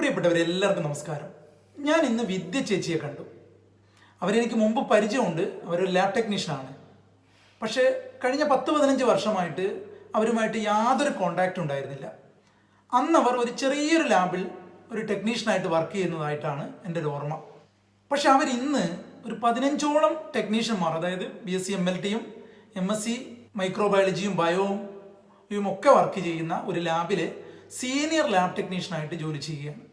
പ്രിയപ്പെട്ടവരെല്ലാവർക്കും നമസ്കാരം. ഞാൻ ഇന്ന് വിദ്യ ചേച്ചിയെ കണ്ടു. അവരെനിക്ക് മുമ്പ് പരിചയമുണ്ട്. അവരൊരു ലാബ് ടെക്നീഷ്യനാണ് പക്ഷേ കഴിഞ്ഞ പത്ത് പതിനഞ്ച് വർഷമായിട്ട് അവരുമായിട്ട് യാതൊരു കോണ്ടാക്റ്റും ഉണ്ടായിരുന്നില്ല. അന്ന് അവർ ഒരു ചെറിയൊരു ലാബിൽ ഒരു ടെക്നീഷ്യനായിട്ട് വർക്ക് ചെയ്യുന്നതായിട്ടാണ് എന്റെ ഒരു ഓർമ്മ. പക്ഷെ അവർ ഇന്ന് ഒരു പതിനഞ്ചോളം ടെക്നീഷ്യന്മാർ അതായത് B S C M L ടിയും എം എസ് സി മൈക്രോബയോളജിയും ബയോയും ഒക്കെ വർക്ക് ചെയ്യുന്ന ഒരു ലാബിലെ സീനിയർ ലാബ് ടെക്നീഷ്യനായിട്ട് ജോലി ചെയ്യുകയാണ്.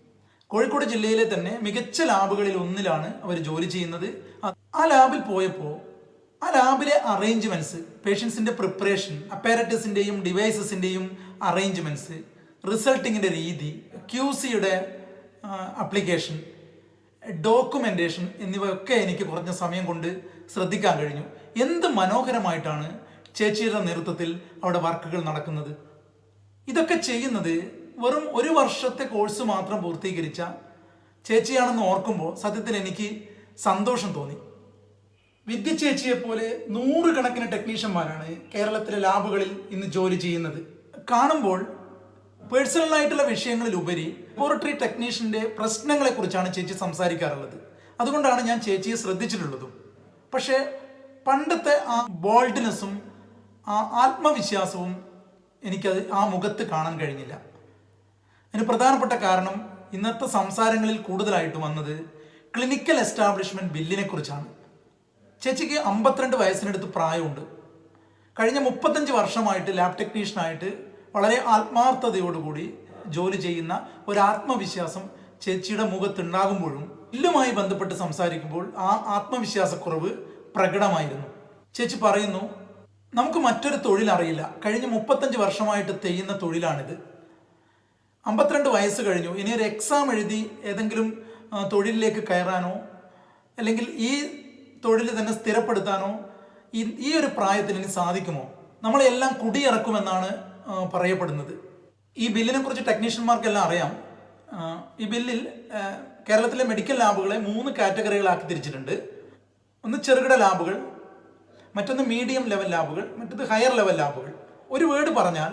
കോഴിക്കോട് ജില്ലയിലെ തന്നെ മികച്ച ലാബുകളിൽ ഒന്നിലാണ് അവർ ജോലി ചെയ്യുന്നത്. ആ- ലാബിൽ പോയപ്പോൾ ആ ലാബിലെ അറേഞ്ച്മെന്റ്സ് പേഷ്യൻസിന്റെ പ്രിപ്പറേഷൻ അപ്പാരറ്റസിന്റെയും ഡിവൈസസിന്റെയും അറേഞ്ച്മെന്റ്സ് റിസൾട്ടിങ്ങിന്റെ രീതി ക്യൂസിയുടെ അപ്ലിക്കേഷൻ ഡോക്യുമെന്റേഷൻ എന്നിവയൊക്കെ എനിക്ക് കുറഞ്ഞ സമയം കൊണ്ട് ശ്രദ്ധിക്കാൻ കഴിഞ്ഞു. എന്ത് മനോഹരമായിട്ടാണ് ചേച്ചിയുടെ നേതൃത്വത്തിൽ അവിടെ വർക്കുകൾ നടക്കുന്നത്. ഇതൊക്കെ ചെയ്യുന്നത് വെറും ഒരു വർഷത്തെ കോഴ്സ് മാത്രം പൂർത്തീകരിച്ച ചേച്ചിയാണെന്ന് ഓർക്കുമ്പോൾ സത്യത്തിൽ എനിക്ക് സന്തോഷം തോന്നി. വിദ്യ ചേച്ചിയെ പോലെ നൂറുകണക്കിന് ടെക്നീഷ്യന്മാരാണ് കേരളത്തിലെ ലാബുകളിൽ ഇന്ന് ജോലി ചെയ്യുന്നത്. കാണുമ്പോൾ പേഴ്സണലായിട്ടുള്ള വിഷയങ്ങളിലുപരി ലബോറട്ടറി ടെക്നീഷ്യന്റെ പ്രശ്നങ്ങളെക്കുറിച്ചാണ് ചേച്ചി സംസാരിക്കാറുള്ളത്. അതുകൊണ്ടാണ് ഞാൻ ചേച്ചിയെ ശ്രദ്ധിച്ചിട്ടുള്ളതും. പക്ഷേ പണ്ടത്തെ ആ ബോൾഡ്നെസ്സും ആ ആത്മവിശ്വാസവും എനിക്കത് ആ മുഖത്ത് കാണാൻ കഴിഞ്ഞില്ല. അതിന് പ്രധാനപ്പെട്ട കാരണം ഇന്നത്തെ സംസാരങ്ങളിൽ കൂടുതലായിട്ട് വന്നത് ക്ലിനിക്കൽ എസ്റ്റാബ്ലിഷ്മെന്റ് ബില്ലിനെ കുറിച്ചാണ്. ചേച്ചിക്ക് അമ്പത്തിരണ്ട് വയസ്സിനടുത്ത് പ്രായമുണ്ട്. കഴിഞ്ഞ മുപ്പത്തഞ്ച് വർഷമായിട്ട് ലാബ് ടെക്നീഷ്യനായിട്ട് വളരെ ആത്മാർത്ഥതയോടുകൂടി ജോലി ചെയ്യുന്ന ഒരു ആത്മവിശ്വാസം ചേച്ചിയുടെ മുഖത്തുണ്ടാകുമ്പോഴും ബില്ലുമായി ബന്ധപ്പെട്ട് സംസാരിക്കുമ്പോൾ ആ ആത്മവിശ്വാസക്കുറവ് പ്രകടമായിരുന്നു. ചേച്ചി പറയുന്നു നമുക്ക് മറ്റൊരു തൊഴിൽ അറിയില്ല. കഴിഞ്ഞ മുപ്പത്തഞ്ച് വർഷമായിട്ട് ചെയ്യുന്ന തൊഴിലാണിത്. അമ്പത്തിരണ്ട് വയസ്സ് കഴിഞ്ഞു. ഇനി ഒരു എക്സാം എഴുതി ഏതെങ്കിലും തൊഴിലിലേക്ക് കയറാനോ അല്ലെങ്കിൽ ഈ തൊഴിൽ തന്നെ സ്ഥിരപ്പെടുത്താനോ ഈ ഒരു പ്രായത്തിൽ ഇനി സാധിക്കുമോ? നമ്മളെല്ലാം കുടിയിറക്കുമെന്നാണ് പറയപ്പെടുന്നത്. ഈ ബില്ലിനെ കുറിച്ച് ടെക്നീഷ്യന്മാർക്കെല്ലാം അറിയാം. ഈ ബില്ലിൽ കേരളത്തിലെ മെഡിക്കൽ ലാബുകളെ മൂന്ന് കാറ്റഗറികളാക്കി തിരിച്ചിട്ടുണ്ട്. ഒന്ന് ചെറുകിട ലാബുകൾ മറ്റൊന്ന് മീഡിയം ലെവൽ ലാബുകൾ മറ്റൊന്ന് ഹയർ ലെവൽ ലാബുകൾ. ഒരു വേർഡ് പറഞ്ഞാൽ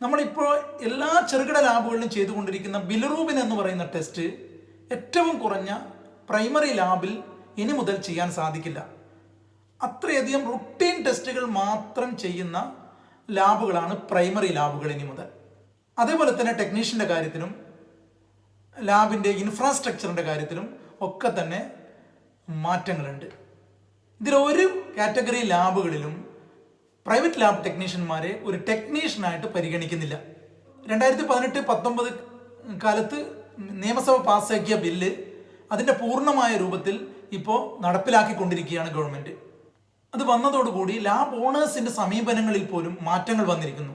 നമ്മളിപ്പോൾ എല്ലാ ചെറുകിട ലാബുകളിലും ചെയ്തുകൊണ്ടിരിക്കുന്ന ബിലറൂബിൻ എന്ന് പറയുന്ന ടെസ്റ്റ് ഏറ്റവും കുറഞ്ഞ പ്രൈമറി ലാബിൽ ഇനി മുതൽ ചെയ്യാൻ സാധിക്കില്ല. അത്രയധികം റുട്ടീൻ ടെസ്റ്റുകൾ മാത്രം ചെയ്യുന്ന ലാബുകളാണ് പ്രൈമറി ലാബുകൾ ഇനി മുതൽ. അതേപോലെ തന്നെ ടെക്നീഷ്യന്റെ കാര്യത്തിലും ലാബിന്റെ ഇൻഫ്രാസ്ട്രക്ചറിന്റെ കാര്യത്തിലും ഒക്കെ തന്നെ മാറ്റങ്ങളുണ്ട്. ഇതിലൊരു കാറ്റഗറി ലാബുകളിലും പ്രൈവറ്റ് ലാബ് ടെക്നീഷ്യന്മാരെ ഒരു ടെക്നീഷ്യനായിട്ട് പരിഗണിക്കുന്നില്ല. രണ്ടായിരത്തി പതിനെട്ട് പത്തൊമ്പത് കാലത്ത് നിയമസഭ പാസ്സാക്കിയ ബില്ല് അതിന്റെ പൂർണമായ രൂപത്തിൽ ഇപ്പോൾ നടപ്പിലാക്കിക്കൊണ്ടിരിക്കുകയാണ് ഗവൺമെന്റ് അത് വന്നതോടുകൂടി ലാബ് ഓണേഴ്സിന്റെ സമീപനങ്ങളിൽ പോലും മാറ്റങ്ങൾ വന്നിരിക്കുന്നു.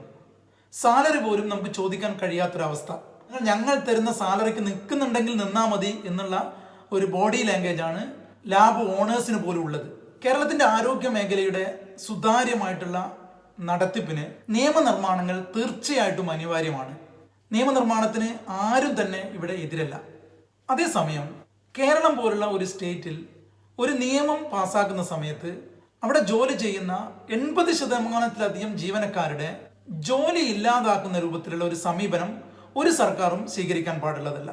സാലറി പോലും നമുക്ക് ചോദിക്കാൻ കഴിയാത്തൊരവസ്ഥ. ഞങ്ങൾ തരുന്ന സാലറിക്ക് നിൽക്കുന്നുണ്ടെങ്കിൽ നിന്നാൽ മതി എന്നുള്ള ഒരു ബോഡി ലാംഗ്വേജ് ആണ് ലാബ് ഓണേഴ്സിന് പോലും ഉള്ളത്. കേരളത്തിന്റെ ആരോഗ്യ മേഖലയുടെ സുതാര്യമായിട്ടുള്ള നടത്തിപ്പിന് നിയമനിർമ്മാണങ്ങൾ തീർച്ചയായിട്ടും അനിവാര്യമാണ്. നിയമനിർമ്മാണത്തിന് ആരും തന്നെ ഇവിടെ എതിരല്ല. അതേസമയം കേരളം പോലുള്ള ഒരു സ്റ്റേറ്റിൽ ഒരു നിയമം പാസ്സാക്കുന്ന സമയത്ത് അവിടെ ജോലി ചെയ്യുന്ന എൺപത് ശതമാനത്തിലധികം ജീവനക്കാരുടെ ജോലി ഇല്ലാതാക്കുന്ന രൂപത്തിലുള്ള ഒരു സമീപനം ഒരു സർക്കാരും സ്വീകരിക്കാൻ പാടുള്ളതല്ല.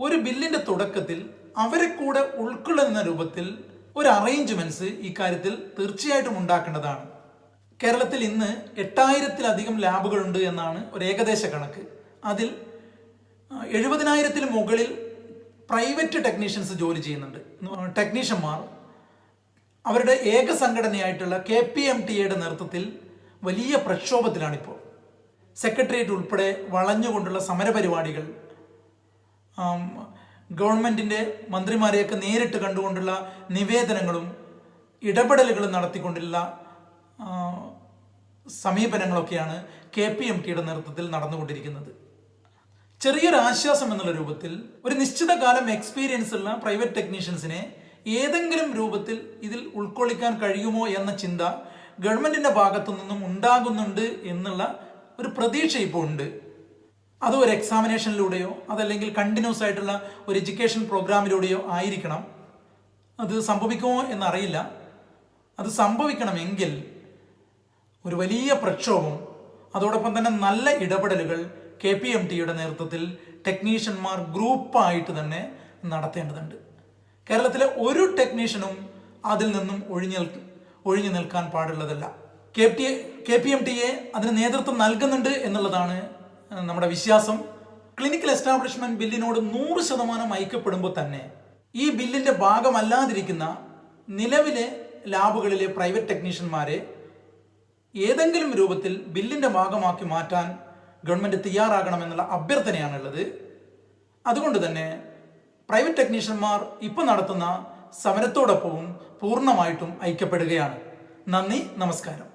ഒരു ബില്ലിന്റെ തുടക്കത്തിൽ അവരെ കൂടെ ഉൾക്കൊള്ളുന്ന രൂപത്തിൽ ഒരു അറേഞ്ച്മെന്റ്സ് ഇക്കാര്യത്തിൽ തീർച്ചയായിട്ടും ഉണ്ടാക്കേണ്ടതാണ്. കേരളത്തിൽ ഇന്ന് എട്ടായിരത്തിലധികം ലാബുകളുണ്ട് എന്നാണ് ഒരു ഏകദേശ കണക്ക്. അതിൽ എഴുപതിനായിരത്തിന് മുകളിൽ പ്രൈവറ്റ് ടെക്നീഷ്യൻസ് ജോലി ചെയ്യുന്നുണ്ട്. ടെക്നീഷ്യന്മാർ അവരുടെ ഏക സംഘടനയായിട്ടുള്ള കെ പി എം ടി എയുടെ നേതൃത്വത്തിൽ വലിയ പ്രക്ഷോഭത്തിലാണിപ്പോൾ. സെക്രട്ടേറിയറ്റ് ഉൾപ്പെടെ വളഞ്ഞുകൊണ്ടുള്ള സമരപരിപാടികൾ ഗവൺമെന്റിന്റെ മന്ത്രിമാരെയൊക്കെ നേരിട്ട് കണ്ടുകൊണ്ടുള്ള നിവേദനങ്ങളും ഇടപെടലുകളും നടത്തിക്കൊണ്ടുള്ള സമീപനങ്ങളൊക്കെയാണ് കെ പി എം ടിയുടെ നേതൃത്വത്തിൽ നടന്നുകൊണ്ടിരിക്കുന്നത്. ചെറിയൊരു ആശ്വാസം എന്നുള്ള രൂപത്തിൽ ഒരു നിശ്ചിത കാലം എക്സ്പീരിയൻസ് ഉള്ള പ്രൈവറ്റ് ടെക്നീഷ്യൻസിനെ ഏതെങ്കിലും രൂപത്തിൽ ഇതിൽ ഉൾക്കൊള്ളിക്കാൻ കഴിയുമോ എന്ന ചിന്ത ഗവൺമെന്റിന്റെ ഭാഗത്തു നിന്നും ഉണ്ടാകുന്നുണ്ട് എന്നുള്ള ഒരു പ്രതീക്ഷ ഇപ്പോൾ ഉണ്ട്. അത് ഒരു എക്സാമിനേഷനിലൂടെയോ അതല്ലെങ്കിൽ കണ്ടിന്യൂസ് ആയിട്ടുള്ള ഒരു എഡ്യൂക്കേഷൻ പ്രോഗ്രാമിലൂടെയോ ആയിരിക്കണം. അത് സംഭവിക്കുമോ എന്നറിയില്ല. അത് സംഭവിക്കണമെങ്കിൽ ഒരു വലിയ പ്രക്ഷോഭം അതോടൊപ്പം തന്നെ നല്ല ഇടപെടലുകൾ കെ പി എം ടിയുടെ നേതൃത്വത്തിൽ ടെക്നീഷ്യന്മാർ ഗ്രൂപ്പായിട്ട് തന്നെ നടത്തേണ്ടതുണ്ട്. കേരളത്തിലെ ഒരു ടെക്നീഷ്യനും അതിൽ നിന്നും ഒഴിഞ്ഞു ഒഴിഞ്ഞു നിൽക്കാൻ പാടുള്ളതല്ല. K P K P M ടിയെ അതിന് നേതൃത്വം നൽകുന്നുണ്ട് എന്നുള്ളതാണ് നമ്മുടെ വിശ്വാസം ക്ലിനിക്കൽ എസ്റ്റാബ്ലിഷ്മെന്റ് ബില്ലിനോട് നൂറ് ശതമാനം ഐക്യപ്പെടുമ്പോൾ തന്നെ ഈ ബില്ലിന്റെ ഭാഗമല്ലാതിരിക്കുന്ന നിലവിലെ ലാബുകളിലെ പ്രൈവറ്റ് ടെക്നീഷ്യന്മാരെ ഏതെങ്കിലും രൂപത്തിൽ ബില്ലിന്റെ ഭാഗമാക്കി മാറ്റാൻ ഗവൺമെന്റ് തയ്യാറാകണമെന്നുള്ള അഭ്യർത്ഥനയാണുള്ളത്. അതുകൊണ്ട് തന്നെ പ്രൈവറ്റ് ടെക്നീഷ്യന്മാർ ഇപ്പോൾ നടത്തുന്ന സമരത്തോടൊപ്പവും പൂർണമായിട്ടും ഐക്യപ്പെടുകയാണ്. നന്ദി നമസ്കാരം.